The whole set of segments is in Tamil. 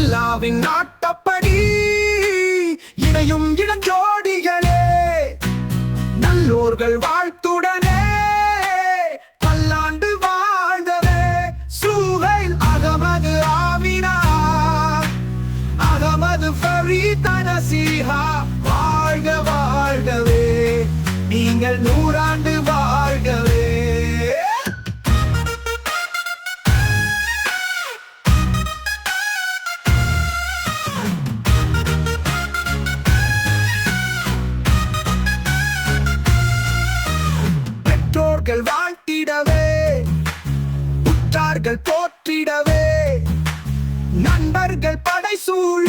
அல்லாவின் நாட்டப்படி இணையும் இளஞ்சோடிகளே நல்லோர்கள் வாழ்த்துடனே பல்லாண்டு வாழ்ந்தவே சூழல் அகமது ஆமினா அகமது ஃபரீத் நசீஹா பெற்றோர்கள் வாழ்த்திடவே உற்றார்கள் போற்றிடவே நண்பர்கள் படை சூழ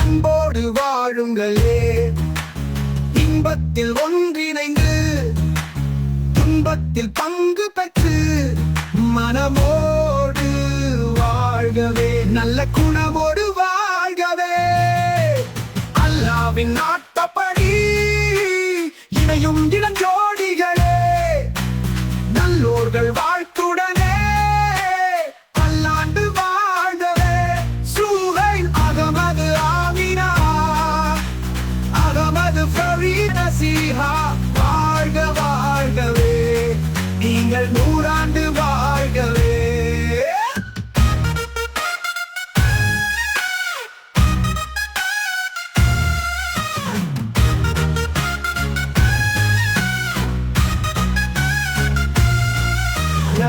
அன்போடு வாழுங்களே. இன்பத்தில் ஒன்றிணைந்து துன்பத்தில் பங்கு பெற்று மனமோடு வாழ்கவே நல்ல குணமோடு வாழ்கவே. அல்லாவின் நாட்டப்படி இணையும் இளஞ்சோ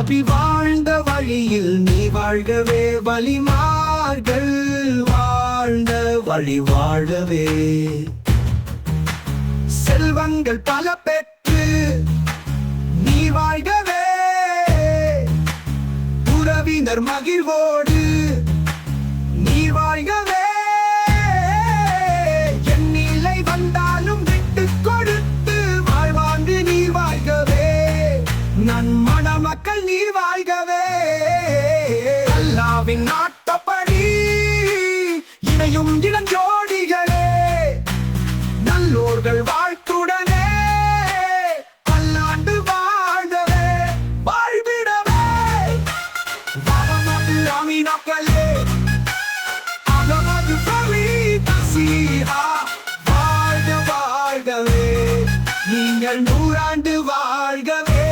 நபி வாழ்ந்த வழியில் நீ வாழ்கவே வழிமார்கள். வாழ்ந்த வழி வாழவே. செல்வங்கள் பல பெற்று நீ வாழ்கவே. உறவினர் மகிழ்வோ அல்லாவின் நாட்டப்படி இணையும் இளஞ்சோடிகளே நல்லோர்கள் வாழ்த்துடனே பல்லாண்டு வாழ்ந்தவே வாழ்விடவே வாழமாட்டு அமீனாக்களே அகமது ஃபரீத் நசீஹா வாழ்க வாழ்கவே நீங்கள் நூறாண்டு வாழ்கவே.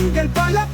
செல்வங்கள் பல பெற்று